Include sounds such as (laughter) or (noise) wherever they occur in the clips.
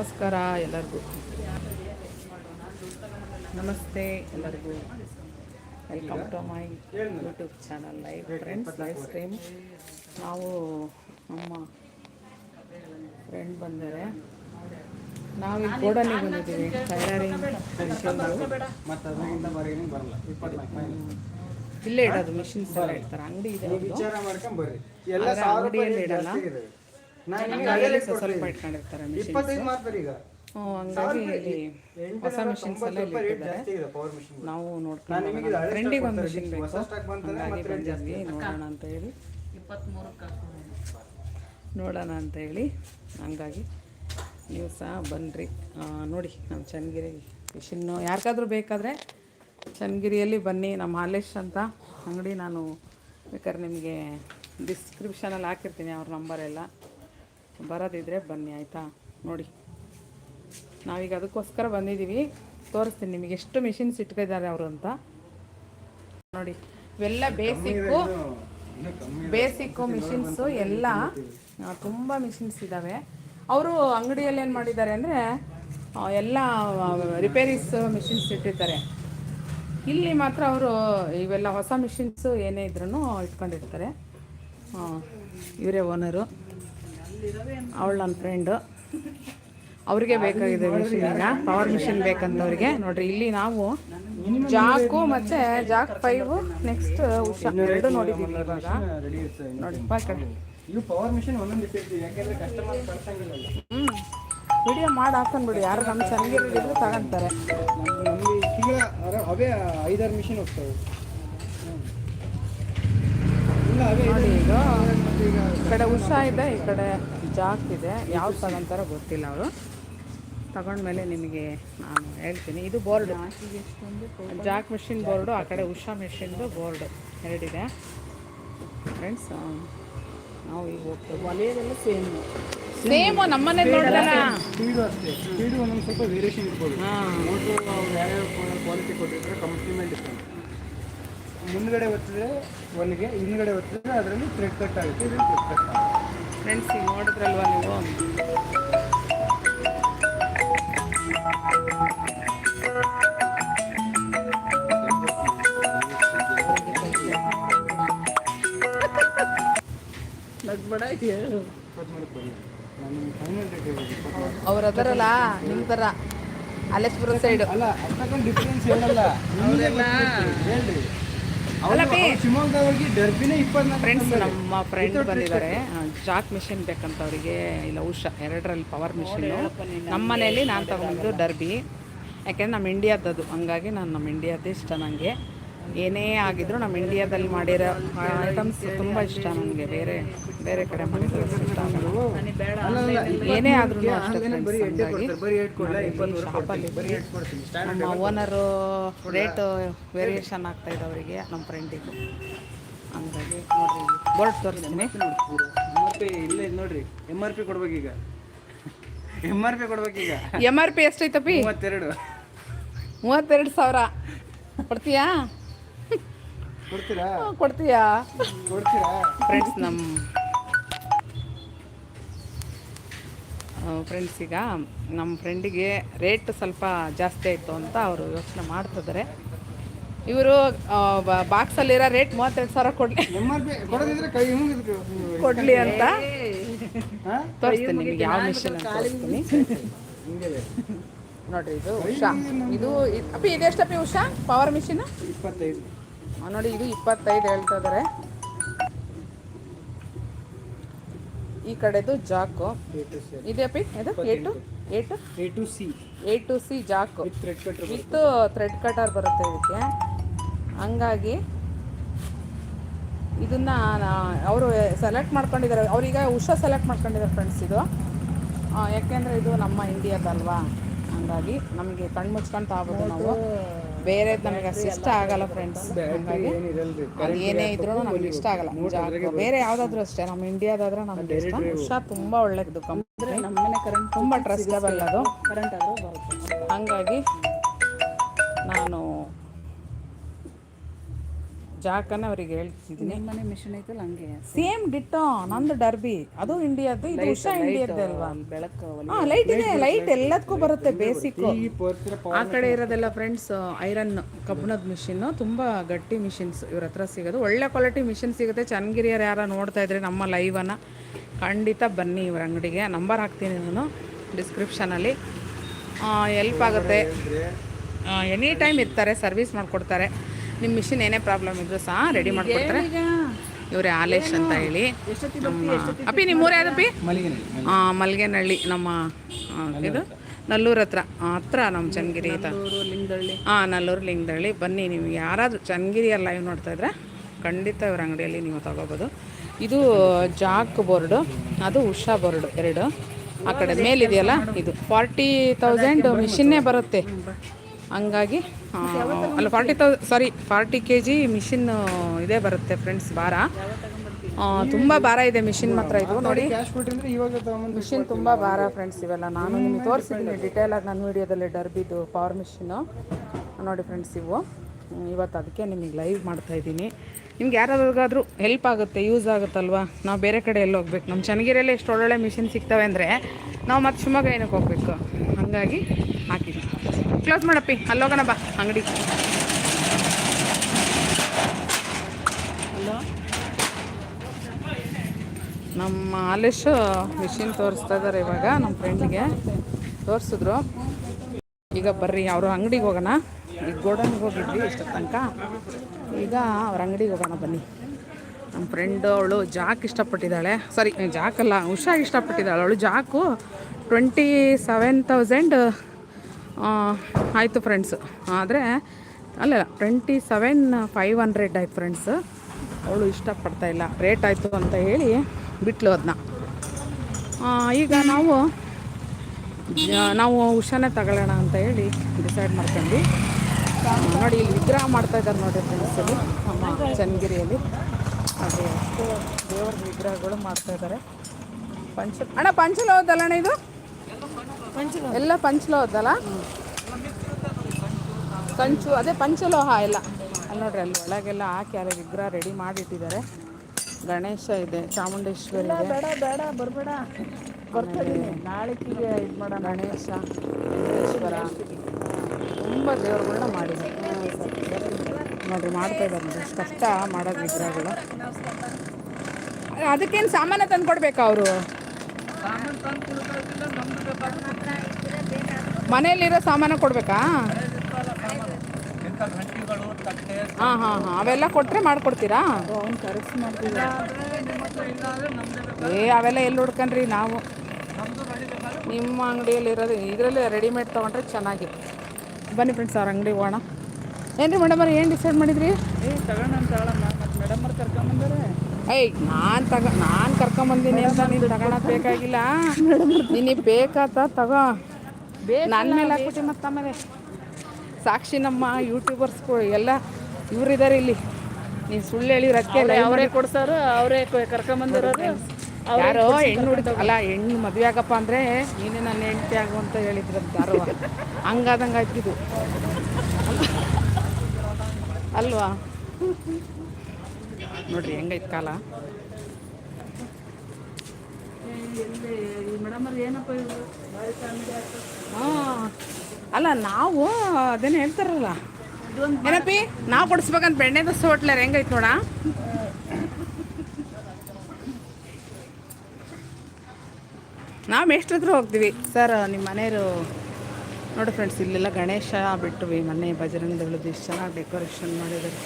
ನಮಸ್ಕಾರ ಎಲ್ಲರಿಗೂ. ನಮಸ್ತೆ ಎಲ್ಲರಿಗೂ. Welcome to my YouTube channel live friends live stream ನಾವು ನಮ್ಮ ಫ್ರೆಂಡ್ ಬಂದರೆ. ನಾವು ಈ ಗೋಡನಿಗೆ ಬಂದಿದ್ದೀವಿ ಇಲ್ಲೇ ಇಡೋದು ಮಿಷಿನ್ಸ್ ಎಲ್ಲ ಇಡ್ತಾರೆ ಅಂಗಡಿ ಇದೆ ಅಂಗಡಿಯಲ್ಲಿ ಇಡಲ್ಲ. ಸ್ವಲ್ಪ ಸ್ವಲ್ಪ ಇಟ್ಕೊಂಡಿರ್ತಾರೆ ಇಪ್ಪತ್ತೈದು ಮಾರ್ತಾರೆ ಈಗ. ಹಂಗಾಗಿ ಇಲ್ಲಿ ಹೊಸ ಮಿಷಿನ್ಸ್ ಎಲ್ಲ ಇಲ್ಲಿ ಇಟ್ಟಿದ್ದಾರೆ. ಜಾಸ್ತಿ ಇದೆ ಪವರ್ ಮಿಷಿನ್ ನಾವು ನೋಡ್ಕೊಂಡು ನಿಮಗೆ ಫ್ರೆಂಡಿಗೆ ಒಂದು ಮಿಷಿನ್ ಬೇಕು. ಹಂಗಾಗಿ ಮತ್ತೆ ಜಾಸ್ತಿ ಬಂದಿದ್ವಿ ನೋಡೋಣ ಅಂತ ಹೇಳಿ. ನೋಡೋಣ ಅಂತ ಹೇಳಿ. ಹಂಗಾಗಿ ನೀವು ಸಹ ಬನ್ನಿರಿ ನೋಡಿ ನಮ್ಮ ಚನ್ನಗಿರಿ ಮಿಷಿನ್ನು ಯಾರಿಗಾದ್ರೂ ಬೇಕಾದರೆ ಚನ್ನಗಿರಿಯಲ್ಲಿ ಬನ್ನಿ. ನಮ್ಮ ಹಾಲೇಶ್ ಅಂತ ಅಂಗಡಿ ನಾನು ಬೇಕಾದ್ರೆ ನಿಮಗೆ ಡಿಸ್ಕ್ರಿಪ್ಷನಲ್ಲಿ ಹಾಕಿರ್ತೀನಿ ಅವ್ರ ನಂಬರ್ ಎಲ್ಲ. ಬರೋದಿದ್ರೆ ಬನ್ನಿ ಆಯಿತಾ? ನೋಡಿ. ನಾವೀಗ ಅದಕ್ಕೋಸ್ಕರ ಬಂದಿದ್ದೀವಿ. ತೋರಿಸ್ತೀನಿ ನಿಮಗೆ ಎಷ್ಟು ಮಿಷಿನ್ಸ್ ಇಟ್ಕೊಂಡಿದ್ದಾರೆ ಅವರು ಅಂತ. ನೋಡಿ ಇವೆಲ್ಲ ಬೇಸಿಕ್ಕು ಬೇಸಿಕ್ಕು ಮಿಷಿನ್ಸು ಎಲ್ಲ ತುಂಬ ಮಿಷಿನ್ಸ್ ಇದ್ದಾವೆ. ಅವರು ಅಂಗಡಿಯಲ್ಲಿ ಏನು ಮಾಡಿದ್ದಾರೆ ಅಂದರೆ ಎಲ್ಲ ರಿಪೇರೀಸ್ ಮಿಷಿನ್ಸ್ ಇಟ್ಟಿರ್ತಾರೆ ಇಲ್ಲಿ ಮಾತ್ರ ಅವರು ಇವೆಲ್ಲ ಹೊಸ ಮಿಷಿನ್ಸು ಏನೇ ಇದ್ರೂ ಇಟ್ಕೊಂಡಿರ್ತಾರೆ. ಇವರೇ ಓನರು ಅವಳು ನನ್ನ ಫ್ರೆಂಡು ಅವ್ರಿಗೆ ಬೇಕಾಗಿದೆ ಮಿಷಿನ್ ಈಗ. ಪವರ್ ಮಿಷಿನ್ ಬೇಕಂತವ್ರಿಗೆ ನೋಡ್ರಿ ಇಲ್ಲಿ ನಾವು ಜಾಕು ಮತ್ತೆ ಜಾಕ್ ಫೈವ್ ನೆಕ್ಸ್ಟ್ ಉಷಾ ಎರಡು ನೋಡಿದ್ದೀವಿ ಇವಾಗ. ಇವು ಪವರ್ ಮಿಷಿನ್ ಒಂದೊಂದು ಇಟ್ಟಿರ್ತೀವಿ ಯಾಕೆಂದ್ರೆ ಕಸ್ಟಮರ್ ಕಳ್ಸಂಗಿಲ್ಲ ಹ್ಞೂ ವಿಡಿಯೋ ಮಾಡಿ ಹಾಕೊಂಡ್ಬಿಡಿ ಯಾರು ನಮ್ಮ ಚೆನ್ನಾಗಿರೋದಿದ್ರು ತಗೊಂತಾರೆ. ನಮ್ಗೆ ನಮ್ಗೆ ಅವೇ ಐದಾರು ಮಿಷಿನ್ ಹೋಗ್ತವೆ. ನೋಡಿ ಈಗ. ಈ ಕಡೆ ಉಷಾ ಇದೆ ಈ ಕಡೆ ಜಾಕ್ ಇದೆ. ಯಾವ್ದು ತಗೊಂತಾರೋ ಗೊತ್ತಿಲ್ಲ ಅವರು. ತಗೊಂಡ್ಮೇಲೆ ನಿಮಗೆ ನಾನು ಹೇಳ್ತೀನಿ. ಇದು ಬೋರ್ಡ್. ಜಾಕ್ ಮಿಷಿನ್ ಬೋರ್ಡು ಆ ಕಡೆ ಉಷಾ ಮಿಷಿನ್ದು ಬೋರ್ಡು ಎರಡಿದೆ. ಫ್ರೆಂಡ್ಸ್ ನಾವು ಈಗ ಹೋಗ್ತೇವೆ. ಒಲೆಯದೆಲ್ಲ ಸೇಮ್. ಸೇಮು ನಮ್ಮನೆ ನೋಡಿದಲ್ಲ. ಸ್ಪೀಡು ಅಷ್ಟೇ. ಸ್ಪೀಡು ಒಂದೊಂದು ಸ್ವಲ್ಪ ವೇರಿಯೇಷನ್ ಇರ್ಬೋದು. ಹಾಂ. ಯಾವ್ಯಾವ ಕ್ವಾಲಿಟಿ ಕೊಟ್ಟಿರ್ತಾರೆ ಕಂಪ್ಲಿಮೆಂಟ್ ಇರ್ತಾರೆ ಮುಂದ್ಗಡೆ ಒತ್ತಿದ್ರೆ ಒನ್ಗೆ ಹಿಂದ್ಗಡೆ ಒತ್ತಿದ್ರೆ ಅದರಲ್ಲಿ ಥ್ರೆಡ್ ಕಟ್ ಆಗುತ್ತೆ ಇದು ಥ್ರೆಡ್ ಕಟ್ ಆಗುತ್ತೆ. ಫ್ರೆಂಡ್ಸ್ ಈಗ ನೋಡಿದ್ರಲ್ವಾ ನೀವು? ಅವ್ರ ಅದರಲ್ಲ ನಿಮ್ಮ ಥರ ಅಲೆಸ್ಪುರ ಸೈಡ್ ಅಲ್ಲ ಡಿಫ್ರೆನ್ಸ್ ಹೇಳಲ್ಲ. ಹೇಳ್ರಿ. ಶಿವಮೊಗ್ಗದವ್ರಿಗೆ ಡರ್ಬಿನೇ ಇಪ್ಪತ್ನಾಲ್ಕು ಫ್ರೆಂಡ್ಸ್. ನಮ್ಮ ಫ್ರೆಂಡ್ ಬಂದಿದ್ದಾರೆ. ಜಾಕ್ ಮಿಷಿನ್ ಬೇಕಂತ ಅವರಿಗೆ ಇಲ್ಲ ಉಷಾ ಎರಡರಲ್ಲಿ ಪವರ್ ಮಿಷಿನ್ ನಮ್ಮ ಮನೆಯಲ್ಲಿ ನಾನು ತಗೊಂಡಿದ್ದು ಡರ್ಬಿ. ಯಾಕೆಂದ್ರೆ ನಮ್ಮ ಇಂಡಿಯಾದ್ದು ಹಂಗಾಗಿ ನಾನು ನಮ್ಮ ಇಂಡಿಯಾದ್ದೇ ಇಷ್ಟ ನನಗೆ ಏನೇ ಆಗಿದ್ರು ನಮ್ಮ ಇಂಡಿಯಾದಲ್ಲಿ ಮಾಡಿರೋ ಐಟಮ್ಸ್ ತುಂಬ ಇಷ್ಟ ನನಗೆ. ಬೇರೆ ಬೇರೆ ಕಡೆ ಇಷ್ಟ ಏನೇ ಆದ್ರೂ ಅಷ್ಟೇ ಶಾಪಲ್ಲಿ ನಮ್ಮ ಓನರು ರೇಟ್ ವೇರಿಯೇಷನ್ ಆಗ್ತಾ ಇದೆ ಅವರಿಗೆ ನಮ್ಮ ಫ್ರೆಂಡಿಗೂ ಹಂಗಾಗಿ ನೋಡ್ರಿ ಬೋರ್ಡ್ ತೋರಿಸ್ತೀನಿ. ಇಲ್ಲೇ ಇದೆ ನೋಡ್ರಿ. ಎಂ ಆರ್ ಪಿ ಕೊಡ್ಬೇಕೀಗ ಎಂ ಆರ್ ಪಿ ಕೊಡ್ಬೇಕೀಗ ಎಂ ಆರ್ ಪಿ ಎಷ್ಟೈತಪ್ಪಿ ಮೂವತ್ತೆರಡು. ಮೂವತ್ತೆರಡು ಸಾವಿರ. ಕೊಡ್ತೀಯಾ? ಕೊಡ್ತೀರಾ? ಕೊಡ್ತೀಯಾ? ಕೊಡ್ತೀರಾ? ಫ್ರೆಂಡ್ಸ್ ನಮ್ಮ ಫ್ರೆಂಡ್ಸ್ ಈಗ ನಮ್ಮ ಫ್ರೆಂಡಿಗೆ ರೇಟ್ ಸ್ವಲ್ಪ ಜಾಸ್ತಿ ಆಯಿತು ಅಂತ ಅವರು ಯೋಚನೆ ಮಾಡ್ತಿದ್ದಾರೆ ಇವರು ಬಾಕ್ಸಲ್ಲಿರೋ ರೇಟ್ ಮೂವತ್ತೆರಡು ಸಾವಿರ ಕೊಡಲಿ. ಕೊಡಲಿ ಅಂತ. ಹಾಂ? ತೋರಿಸ್ತೀನಿ ನಿಮಗೆ ಯಾವ ಮಿಷನ್ ಅಂತ ತೋರಿಸ್ತೀನಿ. ನೋಡ್ರಿ ಇದು ಉಷಾ. ಇದು ಅಪ್ಪ ಅಪ್ಪಿ ಇದೆಷ್ಟಪ್ಪಿ ಉಷಾ? ಪವರ್ ಮಿಷಿನ್ ಇಪ್ಪತ್ತೈದು. ನೋಡಿ ಇದು ಇಪ್ಪತ್ತೈದು ಹೇಳ್ತಾ ಇದ್ದಾರೆ ಈ ಕಡೆದು ಜಾಕು. ಎ ಟು ಸಿ ಇದೆ ಇದು ಏಟು ಏಟು A to C A to C ಜಾಕು. With thread cutter ಬರುತ್ತೆ. ಇದಕ್ಕೆ. ಹಂಗಾಗಿ ಇದನ್ನ ಅವರು ಸೆಲೆಕ್ಟ್ ಮಾಡ್ಕೊಂಡಿದ್ದಾರೆ. ಅವ್ರೀಗ ಉಷಾ ಸೆಲೆಕ್ಟ್ ಮಾಡ್ಕೊಂಡಿದ್ದಾರೆ ಫ್ರೆಂಡ್ಸ್ ಇದು. ಯಾಕೆಂದ್ರೆ ಇದು ನಮ್ಮ ಇಂಡಿಯಾದಲ್ವಾ ಹಂಗಾಗಿ ನಮಗೆ ಕಣ್ಮುಚ್ಕೊಂತ ಆಗೋದು ತಗೋಬೋದು ನಾವು. ಬೇರೆ ನಮಗೆ ಅಷ್ಟು ಇಷ್ಟ ಆಗಲ್ಲ ಫ್ರೆಂಡ್ಸ್ ಹಾಗಾಗಿ ಅದು ಏನೇ ಇದ್ರೂ ನಮ್ಗೆ ಇಷ್ಟ ಆಗಲ್ಲ. ಬೇರೆ ಯಾವುದಾದ್ರೂ ಅಷ್ಟೇ. ನಮ್ಮ ಇಂಡಿಯಾದಾದ್ರೆ ನಮ್ಗೆ ಇಷ್ಟ. ಉಷಾ ತುಂಬ ಒಳ್ಳೇದು ಕಂಪ್ನಿ ನಮ್ಮನೆ ಕರೆಂಟ್ ತುಂಬ ಟ್ರಸ್ಟಬಲ್ ಅದು. ಕರೆಂಟ್ ಆದರೂ ಬರುತ್ತೆ. ಹಂಗಾಗಿ ನಾನು ಜಾಕನ್ನ ಅವ್ರಿಗೆ ಹೇಳ್ತಿದ್ದೀನಿ. ನಿಮ್ಮ ಮನೆ ಮಿಷನ್ ಐತಲ್ಲ ಹಂಗೆ? ಸೇಮ್ ಡಿಟ್ಟೋ ನಂದು ಡರ್ಬಿ ಅದು ಇಂಡಿಯಾದ್ದು ಇದು ಉಷಾ ಇಂಡಿಯಾದ್ದು ಅಲ್ವಾ? ಬೆಳಕು ಹಾಂ ಲೈಟ್ ಇದೆ ಲೈಟ್ ಎಲ್ಲದಕ್ಕೂ ಬರುತ್ತೆ ಬೇಸಿಕ್ ಆ ಕಡೆ ಇರೋದೆಲ್ಲ ಫ್ರೆಂಡ್ಸ್ ಐರನ್ ಕಬ್ಬಿಣದ ಮಿಷಿನ್ ತುಂಬ ಗಟ್ಟಿ ಮಿಷಿನ್ಸ್ ಇವ್ರ ಹತ್ರ ಸಿಗೋದು. ಒಳ್ಳೆ ಕ್ವಾಲಿಟಿ ಮಿಷಿನ್ ಸಿಗುತ್ತೆ. ಚನ್ನಗಿರಿಯರು ಯಾರು ನೋಡ್ತಾ ಇದ್ರೆ ನಮ್ಮ ಲೈವನ್ನು ಖಂಡಿತ ಬನ್ನಿ ಇವ್ರ ಅಂಗಡಿಗೆ. ನಂಬರ್ ಹಾಕ್ತೀನಿ ನಾನು ಡಿಸ್ಕ್ರಿಪ್ಷನಲ್ಲಿ ಎಲ್ಪ್ ಆಗುತ್ತೆ. ಎನಿ ಟೈಮ್ ಇರ್ತಾರೆ ಸರ್ವಿಸ್ ಮಾಡಿಕೊಡ್ತಾರೆ. ನಿಮ್ಮ ಮಿಷಿನ್ ಏನೇ ಪ್ರಾಬ್ಲಮ್ ಇದ್ರು ಸಹ ರೆಡಿ ಮಾಡಿಕೊಡ್ತಾರೆ ಇವರೇ ಆಲೇಶ್ ಅಂತ ಹೇಳಿ. ನಮ್ಮ ಅಪ್ಪಿ ನಿಮ್ಮ ಊರು ಯಾವ್ದಪ್ಪಿ ಹಾ ಆ, ಮಲ್ಗೆನಹಳ್ಳಿ ನಮ್ಮ ಇದು ನಲ್ಲೂರು ಹತ್ರ. ಹತ್ರ ನಮ್ಮ ಚನ್ನಗಿರಿ ಐತ ಹಾ ಹಾಂ ನಲ್ಲೂರು ಲಿಂಗದಳ್ಳಿ. ಬನ್ನಿ ನೀವು ಯಾರಾದರೂ ಚನ್ನಗಿರಿಯಲ್ಲಿ ಲೈವ್ ನೋಡ್ತಾ ಇದ್ರೆ ಖಂಡಿತ ಇವ್ರ ಅಂಗಡಿಯಲ್ಲಿ ನೀವು ತಗೋಬೋದು. ಇದು ಜಾಕ್ ಬೋರ್ಡು ಅದು ಉಷಾ ಬೋರ್ಡು ಎರಡು. ಆ ಕಡೆ ಮೇಲಿದೆಯಲ್ಲ ಇದು. ಫಾರ್ಟಿ ತೌಸಂಡ್ ಮಿಷಿನ್ನೇ ಬರುತ್ತೆ. ಹಂಗಾಗಿ ಅಲ್ಲ forty thou sorry forty K G machine ಇದೇ ಬರುತ್ತೆ ಫ್ರೆಂಡ್ಸ್ ಭಾರ. ತುಂಬ ಭಾರ ಇದೆ ಮಿಷಿನ್ ಮಾತ್ರ ಇದು ನೋಡಿ. ಮಿಷಿನ್ ತುಂಬ ಭಾರ ಫ್ರೆಂಡ್ಸ್ ಇವೆಲ್ಲ. ನಾನು ನಿಮಗೆ ತೋರಿಸಿದ್ದೀನಿ ಡೀಟೇಲಾಗಿ ನನ್ನ ವೀಡಿಯೋದಲ್ಲಿ ಡರ್ಬಿದು ಪವರ್ ಮಿಷಿನು ನೋಡಿ ಫ್ರೆಂಡ್ಸ್ ಇವು. ಇವತ್ತು ಅದಕ್ಕೆ ನಿಮಗೆ ಲೈವ್ ಮಾಡ್ತಾ ಇದ್ದೀನಿ. ನಿಮ್ಗೆ ಯಾರಾದ್ರಿಗಾದ್ರೂ ಹೆಲ್ಪ್ ಆಗುತ್ತೆ ಯೂಸ್ ಆಗುತ್ತಲ್ವಾ? ನಾವು ಬೇರೆ ಕಡೆ ಎಲ್ಲ ಹೋಗ್ಬೇಕು? ನಮ್ಮ ಚನ್ನಗಿರಿಯಲ್ಲಿ ಎಷ್ಟು ಒಳ್ಳೊಳ್ಳೆ ಮಿಷಿನ್ ಸಿಗ್ತವೆ ಅಂದರೆ ನಾವು ಮತ್ತೆ ಶಿವಮೊಗ್ಗ ಏನಕ್ಕೆ ಹೋಗ್ಬೇಕು. ಹಾಗಾಗಿ ಹಾಕಿದ್ವಿ ಕ್ಲೋಸ್ ಮಾಡಪ್ಪಿ. ಅಲ್ಲೋಗೋಣ ಬಾ ಅಂಗಡಿ. ಹಲೋ? ನಮ್ಮ ಆಲೇಶ್ ಮಿಷಿನ್ ತೋರಿಸ್ತಾ ಇದ್ದಾರೆ ಇವಾಗ ನಮ್ಮ ಫ್ರೆಂಡಿಗೆ ತೋರಿಸಿದ್ರು. ಈಗ ಬರ್ರಿ ಅವರು ಅಂಗಡಿಗೆ ಹೋಗೋಣ. ಈಗ ಗೋಡನ್ಗೆ ಹೋಗಿದ್ವಿ ಇಷ್ಟ ತನಕ. ಈಗ ಅವ್ರ ಅಂಗಡಿಗೆ ಹೋಗೋಣ ಬನ್ನಿ. ನಮ್ಮ ಫ್ರೆಂಡ್ ಅವಳು ಜಾಕ್ ಇಷ್ಟಪಟ್ಟಿದ್ದಾಳೆ. ಸಾರಿ ಜಾಕಲ್ಲ ಉಷಾ ಇಷ್ಟಪಟ್ಟಿದ್ದಾಳೆ. ಅವಳು ಜಾಕು ಟ್ವೆಂಟಿ ಸೆವೆನ್ ತೌಸಂಡ್ ಆಯಿತು ಫ್ರೆಂಡ್ಸ್ ಆದರೆ ಅಲ್ಲ ಟ್ವೆಂಟಿ ಸೆವೆನ್ ಫೈವ್ ಹಂಡ್ರೆಡ್ ಆಯ್ತು ಫ್ರೆಂಡ್ಸ್ ಅವಳು ಇಷ್ಟಪಡ್ತಾ ಇಲ್ಲ. ರೇಟ್ ಆಯಿತು ಅಂತ ಹೇಳಿ ಬಿಟ್ಲು ಅದನ್ನ ಈಗ ನಾವು ನಾವು ಉಷಾನೇ ತಗೊಳ್ಳೋಣ ಅಂತ ಹೇಳಿ ಡಿಸೈಡ್ ಮಾಡ್ಕೊಂಡ್ವಿ. ಆ, ನೋಡಿ ಇಲ್ಲಿ ವಿಗ್ರಹ ಮಾಡ್ತಾ ಇದ್ದಾರೆ ನೋಡಿ ಫ್ರೆಂಡ್ಸ್ ಇಲ್ಲಿ ನಮ್ಮ ಚನ್ನಗಿರಿಯಲ್ಲಿ. ಅದೇ ದೇವ್ರ ವಿಗ್ರಹಗಳು ಮಾಡ್ತಾ ಇದ್ದಾರೆ. ಪಂಚ ಅಣ್ಣ ಪಂಚಲ ಹೌದಲ್ಲಣ್ಣ ಇದು? ಎಲ್ಲ ಪಂಚಲೋಹದಲ್ಲ ಕಂಚು ಅದೇ ಪಂಚಲೋಹ ಎಲ್ಲ. ಅಲ್ಲಿ ನೋಡ್ರಿ ಅಲ್ಲಿ ಒಳಗೆಲ್ಲ ಹಾಕಿ ಅಲ್ಲಿ ವಿಗ್ರಹ ರೆಡಿ ಮಾಡಿಟ್ಟಿದ್ದಾರೆ. ಗಣೇಶ ಇದೆ ಚಾಮುಂಡೇಶ್ವರಿ ಇದೆ. ಬೇಡ ಬೇಡ ಬರಬೇಡ. ಬರ್ತೀನಿ ನಾಳೆಕಿಗೆ ಇದು ಮಾಡ ಗಣೇಶ. ಚಾಮುಂಡೇಶ್ವರ. ತುಂಬ ದೇವರುಗಳನ್ನ ಮಾಡಿದ್ದಾರೆ. ನೋಡ್ರಿ ಮಾಡ್ತಾ ಇದ್ದಾರೆ ನೋಡಿ ಕಷ್ಟ ಮಾಡೋದು ವಿಗ್ರಹಗಳು. ಅದಕ್ಕೇನು ಸಾಮಾನು ತಂದು ಕೊಡ್ಬೇಕಾ ಅವರು ಮನೆಯಲ್ಲಿರೋ ಸಾಮಾನು ಕೊಡ್ಬೇಕಾ? ಹಾಂ ಹಾಂ ಹಾಂ. ಅವೆಲ್ಲ ಕೊಟ್ಟರೆ ಮಾಡ್ಕೊಡ್ತೀರಾ? ಏ ಅವೆಲ್ಲ ಎಲ್ಲಿ ಹುಡ್ಕನ್ರಿ ನಾವು? ನಿಮ್ಮ ಅಂಗಡಿಯಲ್ಲಿ ಇರೋದು ಇದರಲ್ಲಿ ರೆಡಿಮೇಡ್ ತೊಗೊಂಡ್ರೆ ಚೆನ್ನಾಗಿ ಬನ್ನಿ ಫ್ರೆಂಡ್ಸ್ ಅವ್ರ ಅಂಗಡಿ ಹೋಗೋಣ. ಏನು ರೀ ಮೇಡಮ್ ಅವ್ರು ಏನು ಡಿಸೈಡ್ ಮಾಡಿದ್ರಿ? ಏ ತಗೋಣ ಅಂತ ಹೇಳಮ್ಮ. ಮತ್ತು ಮೇಡಮ್ ಅವ್ರು ಕರ್ಕೊಂಬಂದಾರೆ ಏಯ್ ನಾನು ತಗ ನಾನು ಕರ್ಕೊಂಬಂದಿನಿ ಅಂತ ನೀನು ತಗೊಳಕ್ ಬೇಕಾಗಿಲ್ಲ. ನಿನಗೆ ಬೇಕಾತ ತಗೋ. ನನ್ನ ಮೇಲೆ ಹಾಕ್ಬಿಟ್ಟು ಮತ್ತೆ ಆಮೇಲೆ. ಸಾಕ್ಷಿ ನಮ್ಮ ಯೂಟ್ಯೂಬರ್ಸ್ಗಳು ಎಲ್ಲ ಇವರಿದ್ದಾರೆ ಇಲ್ಲಿ. ನೀನು ಸುಳ್ಳು ಹೇಳಿರಕ್ಕೆ ಅವರೇ ಕೊಡ್ಸೋರು ಅವರೇ ಕರ್ಕೊಂಬಂದಿರೋದು. ಯಾರೋ ಹೆಣ್ಣು ಹುಡುಗ ಅಲ್ಲ ಹೆಣ್ಣು ಮದುವೆ ಆಗಪ್ಪ ಅಂದರೆ ನೀನೇ ನನ್ನ ಹೆಂಡತಿ ಆಗು ಅಂತ ಹೇಳಿದ್ರಂತ ಯಾರೋ ಹಂಗಾದಂಗೆ ಆಯ್ತಿದ್ದು ಅಲ್ವಾ? ನೋಡ್ರಿ, ಹೆಂಗೈತೆ ಕಾಲ. ಹಾಂ, ಅಲ್ಲ, ನಾವು ಅದೇನು ಹೇಳ್ತಾರಲ್ಲ. ಏನಪ್ಪಿ, ನಾವು ಕೊಡಿಸ್ಬೇಕಂತ ಬೆಣ್ಣೆ ದೋಸೆ ಹೋಟ್ಲ ಹೆಂಗೈತೆ ನೋಡ? ನಾವು ಮೇಷ್ಟ್ರ ಹತ್ರ ಹೋಗ್ತೀವಿ? ಸರ್ ನಿಮ್ಮ ಮನೆಯವರು, ನೋಡಿ ಫ್ರೆಂಡ್ಸ್ ಇಲ್ಲೆಲ್ಲ ಗಣೇಶ ಬಿಟ್ಟು ಮೊನ್ನೆ ಬಜರಂಗ ದಳದ್ದು ಎಷ್ಟು ಚೆನ್ನಾಗಿ ಡೆಕೋರೇಷನ್ ಮಾಡಿದ್ದಾರೆ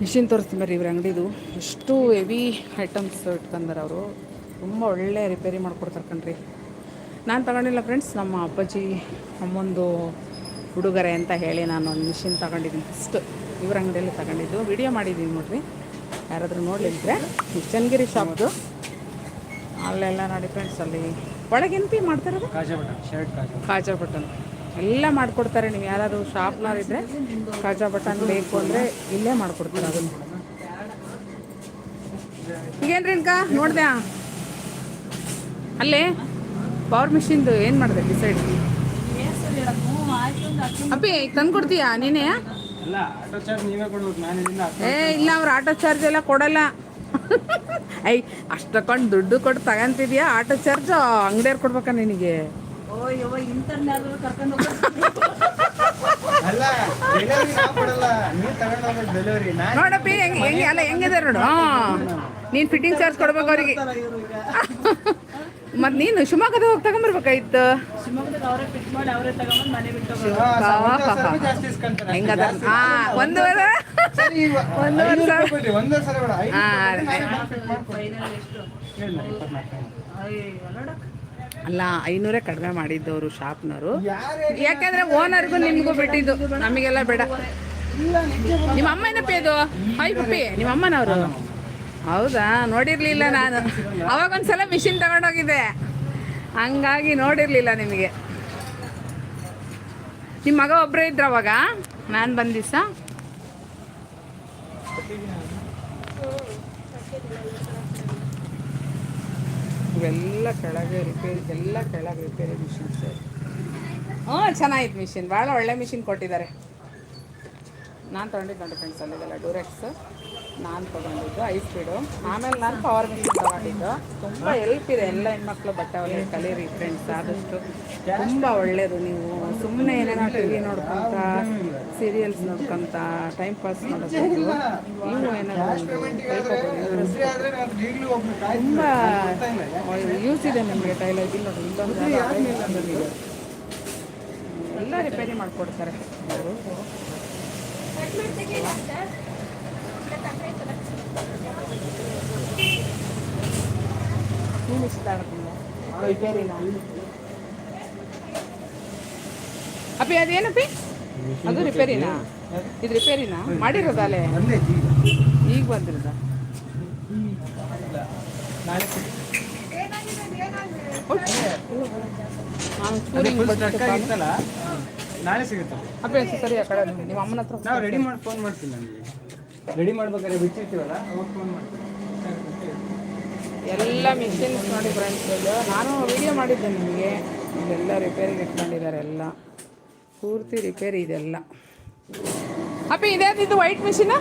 ಮಿಷಿನ್ ತೋರಿಸ್ತೀನಿ ಬರ್ರಿ ಇವ್ರ ಅಂಗಡಿದು. ಎಷ್ಟು ಹೆವಿ ಐಟಮ್ಸ್ ಇಟ್ಕೊಂಡಾರೆ ಅವರು. ತುಂಬ ಒಳ್ಳೆ ರಿಪೇರಿ ಮಾಡ್ಕೊಡ್ತಾರೆ ಕಣ್ರಿ. ನಾನು ತಗೊಂಡಿಲ್ಲ ಫ್ರೆಂಡ್ಸ್ ನಮ್ಮ ಅಪ್ಪಾಜಿ ಅಮ್ಮಂದು ಉಡುಗೊರೆ ಅಂತ ಹೇಳಿ ನಾನು ಒಂದು ಮಿಷಿನ್ ತಗೊಂಡಿದ್ದೀನಿ ಫಸ್ಟ್ ಇವ್ರ ಅಂಗಡಿಯಲ್ಲಿ ತಗೊಂಡಿದ್ದು. ವಿಡಿಯೋ ಮಾಡಿದ್ದೀನಿ ನೋಡ್ರಿ. ಯಾರಾದರೂ ನೋಡಲಿದ್ರೆ ಚನ್ನಗಿರಿ ಶಾಪ್ದು ಅಲ್ಲೆಲ್ಲ ನೋಡಿ ಫ್ರೆಂಡ್ಸ್ ಅಲ್ಲಿ. ಒಳಗೆ ಪಿ ಮಾಡ್ತಾರೆ ಕಾಜಾ ಬಟನ್ ಶರ್ಟ್ ಕಾಜಾ ಬಟನ್ ಎಲ್ಲ ಮಾಡಿಕೊಡ್ತಾರೆ. ನೀವು ಯಾರಾದರೂ ಶಾಪ್ನವ್ರು ಇದ್ದರೆ ಕಾಜಾ ಬಟನ್ ಬೇಕು ಅಂದರೆ ಇಲ್ಲೇ ಮಾಡಿಕೊಡ್ತಾರೆ ಅದನ್ನು. ಈಗೇನ್ರಿ ಅನ್ಕ ನೋಡ್ದೆ? ಅಲ್ಲೇ? ಪವರ್ ಮಿಷಿನ್ದು ಏನು ಮಾಡಿದೆ ಡಿಸೈಡ್ ಅಪ್ಪಿ ತಂದು ಕೊಡ್ತೀಯಾ ನೀನೇ ಏ ಇಲ್ಲ ಅವ್ರು ಆಟೋ ಚಾರ್ಜ್ ಎಲ್ಲ ಕೊಡಲ್ಲ. ಐ ಅಷ್ಟು ದುಡ್ಡು ಕೊಟ್ಟು ತಗಂತಿದ್ಯಾ? ಆಟೋ ಚಾರ್ಜ್ ಅಂಗಡಿಯವ್ರು ಕೊಡ್ಬೇಕಾ ನಿನಗೆ? ಕರ್ಕೊಂಡು ಅಲ್ಲ ಡೆಲಿವರಿ ಕೊಡಲ್ಲ. ನೀವು ಡೆಲಿವರಿ ನಾನು ನೋಡಪ್ಪಿ ಹೆಂಗೆ ಹೆಂಗೆ ಅಲ್ಲ ಹೆಂಗಿದೆ ನೋಡು. ಹಾಂ. ನೀನು ಫಿಟ್ಟಿಂಗ್ ಚಾರ್ಜ್ ಕೊಡ್ಬೇಕು ಅವ್ರಿಗೆ. ಇವ್ರು ಈಗ. (laughs) ಮತ್ತು ನೀನು ಶಿವಮೊಗ್ಗದ ಹೋಗಿ ತಗೊಂಬರ್ಬೇಕಾಗಿತ್ತು? ಶಿವಮೊಗ್ಗದಾಗ ಅವರೇ ಫಿಟ್ ಮಾಡಿ ಅವರೇ ತಗೊಂಬಂದು ಮನೆ ಬಿಟ್ಟು ಹೋಗೋದು. ಹಾ, ಸಂಬಂಧ ಸ್ವಲ್ಪ ಜಾಸ್ತಿ ಇಸ್ಕೊಂತಾರೆ. ಹೆಂಗದ ಹಾಂ ಒಂದೂವರೆ ಸರಿ ಇವ- (laughs) ಒಂದೂವರೆ ಐನೂರು ಸಾವಿರ. ರೂಪಾಯಿ ಕೊಡ್ರಿ, ಒಂದೂವರೆ ಸಾವಿರ ಬೇಡ, ಐನೂರು ಹಾ, ರೂಪಾಯಿ ಕೊಡಿ, ನಾನು fit ಮಾಡ್ಕೊಡ್ತೀನಿ. ಫೈನಲ್ ಎಷ್ಟು? ಹೇಳಿ ನಾನು ಇಪ್ಪತ್ನಾಲ್ಕು. ಅಯ್ಯೋ ನೋಡಕ್ಕ ಅಲ್ಲ ಐನೂರೇ ಕಡಿಮೆ ಮಾಡಿದ್ದವರು ಶಾಪ್ನವರು. ಯಾಕೆಂದ್ರೆ ಓನರ್ಗೂ ನಿಮಗೂ ಬಿಟ್ಟಿದ್ದು. ನಮಗೆಲ್ಲ ಬೇಡ. ನಿಮ್ಮ ಅಮ್ಮ ಏನಪ್ಪಿ ಅದು? ಪಪ್ಪಿ ನಿಮ್ಮ ಅಮ್ಮನವರು? ಹೌದಾ? ನೋಡಿರ್ಲಿಲ್ಲ ನಾನು. ಅವಾಗ ಒಂದ್ಸಲ ಮಿಷಿನ್ ತಗೊಂಡೋಗಿದ್ದೆ. ಹಂಗಾಗಿ ನೋಡಿರ್ಲಿಲ್ಲ ನಿಮಗೆ. ನಿಮ್ಮ ಮಗ ಒಬ್ಬರೇ ಇದ್ರ ಅವಾಗ? ನಾನು ಬಂದ ಇವೆಲ್ಲ ಕೆಳಗೆ ರಿಪೇರಿ ಎಲ್ಲ ಕೆಳಗೆ ರಿಪೇರಿ ಮಿಷಿನ್ಸ್ ಹಾಂ, ಚೆನ್ನಾಗಿತ್ತು ಮಿಷಿನ್ ಭಾಳ ಒಳ್ಳೆ ಮಿಷಿನ್ ಕೊಟ್ಟಿದ್ದಾರೆ. ನಾನು ತೊಗೊಂಡಿದ್ದು ನೋಡಿ ಫ್ರೆಂಡ್ಸ್ ಅಲ್ಲಿದೆಲ್ಲ ಡೂರೆಕ್ಸ್ ನಾನು ತೊಗೊಂಡಿದ್ದು ಐ ಸ್ಪೀಡು ಆಮೇಲೆ ನಾನು ಪವರ್ ಮಿಷಿನ್ ತೊಗೊಂಡಿದ್ದು. ತುಂಬ ಹೆಲ್ಪ್ ಇದೆ ಎಲ್ಲ ಹೆಣ್ಮಕ್ಳು ಬಟ್ಟೆ ಹೊಲಿಯ ಕಲೀರಿ ಫ್ರೆಂಡ್ಸ್ ಆದಷ್ಟು. ತುಂಬ ಒಳ್ಳೆಯದು ನೀವು. ಸುಮ್ಮನೆ ಏನೇನೋ ಟಿ ವಿ ನೋಡ್ಕೊಂತ ಸೀರಿಯಲ್ಸ್ ನೋಡ್ಕೊಂತ ಟೈಮ್ ಪಾಸ್ ಮಾಡೋದು. ನೀವು ಏನಾದರೂ ತುಂಬ ಯೂಸ್ ಇದೆ ನಮಗೆ ಟೈಲರ್ ಇಲ್ಲ ಎಲ್ಲ ರಿಪೇರಿ ಮಾಡಿಕೊಡ್ತಾರೆ. ಅವರು ಅಪ್ಪಿ ಅದೇನಪ್ಪಿ? ಅದು ರಿಪೇರಿನಾ ಇದು ರಿಪೇರಿನಾ ಮಾಡಿರೋದ ಅಲ್ಲೇ? ಈಗ. ಬಂದಿರೋದ? ನಾಳೆ ಸಿಗುತ್ತೆ ಅಪ್ಪಿ ಸರಿ ಆ ಕಡೆ ನಿಮ್ಮ ಅಮ್ಮನ ಹತ್ರ ನಾವು ರೆಡಿ ಮಾಡಿ ಫೋನ್ ಮಾಡ್ತೀನಿ ನನಗೆ ರೆಡಿ ಮಾಡ್ಬೇಕಾದ್ರೆ ಬಿಚ್ಚಿರ್ತೀವಲ್ಲ ಅವಾಗ ಫೋನ್ ಮಾಡ್ತೀನಿ ಎಲ್ಲ ಮಿಷಿನ್ಸ್ ನೋಡಿ ಫ್ರೆಂಡ್ಸ್ ನಾನು ವಿಡಿಯೋ ಮಾಡಿದ್ದೆ ನಿಮಗೆ. ಇದೆಲ್ಲ ರಿಪೇರಿಗೆ ಇಟ್ಕೊಂಡಿದ್ದಾರೆ ಎಲ್ಲ. ಪೂರ್ತಿ ರಿಪೇರಿ ಇದೆಲ್ಲ. ಅಪ್ಪಿ ಇದು ವೈಟ್ ಮಿಷಿನ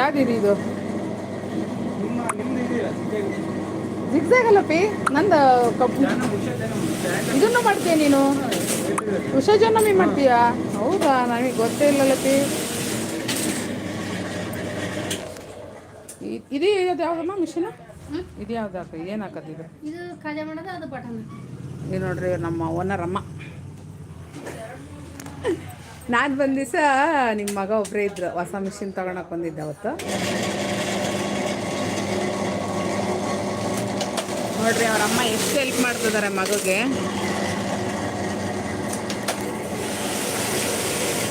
ಯಾವ್ದಿದೆ ಇದು? ಸಿಗ್ಸಾಗಲ್ಲಪ್ಪಿ ನಂದು ಕಬ್ಬು ಇದನ್ನು ಮಾಡ್ತೀಯ ನೀನು? ಉಷಾ ಜನಮಿ ಮಾಡ್ತೀಯಾ? ಹೌದಾ, ನನಗೆ ಗೊತ್ತೇ ಇಲ್ಲಲ್ಲಪ್ಪಿ ಇದು ಇದು ಯಾವ್ದಮ್ಮ ಮಿಷಿನ ಇದು ಯಾವ್ದು ಹಾಕ ಏನು ಹಾಕೋದಿದು ಇದು ಖಾಜಾ ಮಾಡೋದು ಅದು ಬಟನ್ ಇದು ನೋಡ್ರಿ ನಮ್ಮ ಓನರ್ ಅಮ್ಮ. ನಾನು ಬಂದ ದಿವಸ ನಿಮ್ಮ ಮಗ ಒಬ್ಬರೇ ಇದ್ರು. ಹೊಸ ಮಿಷಿನ್ ತಗೊಳಕ್ ಬಂದಿದ್ದೆ ಅವತ್ತು. ನೋಡ್ರಿ ಅವ್ರ ಅಮ್ಮ ಎಷ್ಟು ಹೆಲ್ಪ್ ಮಾಡ್ತಿದ್ದಾರೆ ಮಗುಗೆ.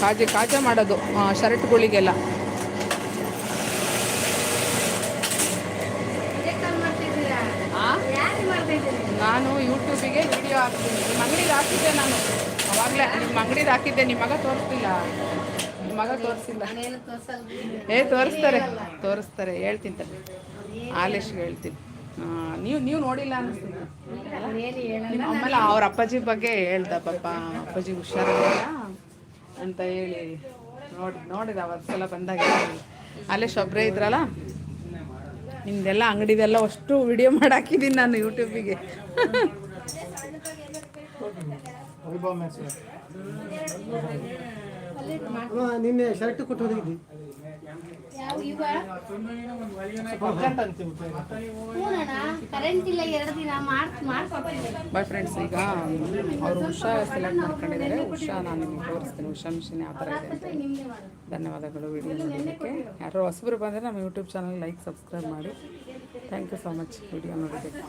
ಕಾಜೆ ಕಾಜೆ ಮಾಡೋದು ಶರ್ಟ್ಗಳಿಗೆಲ್ಲ ಕಾಲ್ ಮಾಡ್ತಿದ್ದೀರಾ ಯಾಕೆ ಮಾಡ್ತಾ ಇದ್ದೀರಿ ನಾನು ಯೂಟ್ಯೂಬಿಗೆ ವಿಡಿಯೋ ಹಾಕ್ತೀನಿ. ನಿಮ್ಮ ಅಂಗಡಿಗೆ ಹಾಕಿದ್ದೆ ನಾನು. ಅವಾಗಲೇ ನಿಮ್ಮ ಅಂಗಡಿಗೆ ಹಾಕಿದ್ದೆ. ನಿಮ್ಮ ಮಗ ತೋರಿಸ್ತಿಲ್ಲ. ನಿಮ್ಮ ಮಗ ತೋರಿಸಿಲ್ಲ. ಏ, ತೋರಿಸ್ತಾರೆ. ತೋರಿಸ್ತಾರೆ. ಹೇಳ್ತೀನಿ ತಾನೆ ಆಲೇಶ್ಗೆ ಹೇಳ್ತೀನಿ. ನೀವು ನೀವು ನೋಡಿಲ್ಲ ಅನಿಸ್ತೀನಿ ಆಮೇಲೆ ಅವ್ರ ಅಪ್ಪಾಜಿ ಬಗ್ಗೆ ಹೇಳ್ದ ಪಾಪ. ಅಪ್ಪಾಜಿ ಹುಷಾರಿಲ್ಲ ಅಂತ ಹೇಳಿ. ನೋಡಿ, ನೋಡಿದ ಅವತ್ತು ಸಲ ಬಂದಾಗ. ಆಲೇಶ್ ಒಬ್ಬರೇ ಇದ್ರಲ್ಲ? ನಿಮ್ದೆಲ್ಲ ಅಂಗಡಿದೆಲ್ಲ ಅಷ್ಟು ವಿಡಿಯೋ ಮಾಡಿ ನಾನು ಯೂಟ್ಯೂಬಿಗೆ ನಿನ್ನೆ ಶರ್ಟ್ ಕೊಟ್ಟು ಹೋಗಿದ್ದಿ. ಬಾಯ್ ಫ್ರೆಂಡ್ಸ್ ಈಗ ಅವರು ಉಷಾ ಸೆಲೆಕ್ಟ್ ಮಾಡ್ಕೊಂಡಿದ್ದಾರೆ. ಉಷಾ ನಾನು ನಿಮಗೆ ತೋರಿಸ್ತೀನಿ. ಉಷಾ ಮಿಷಿನ್ ಯಾವ ಥರ ಇದೆ ಧನ್ಯವಾದಗಳು ವಿಡಿಯೋ ನೋಡೋದಕ್ಕೆ ಯಾರೋ ಹೊಸಬ್ರು ಬಂದರೆ ನಮ್ಮ ಯೂಟ್ಯೂಬ್ ಚಾನಲ್ ಲೈಕ್ ಸಬ್ಸ್ಕ್ರೈಬ್ ಮಾಡಿ. Thank you so much video ನೋಡೋದಕ್ಕೆ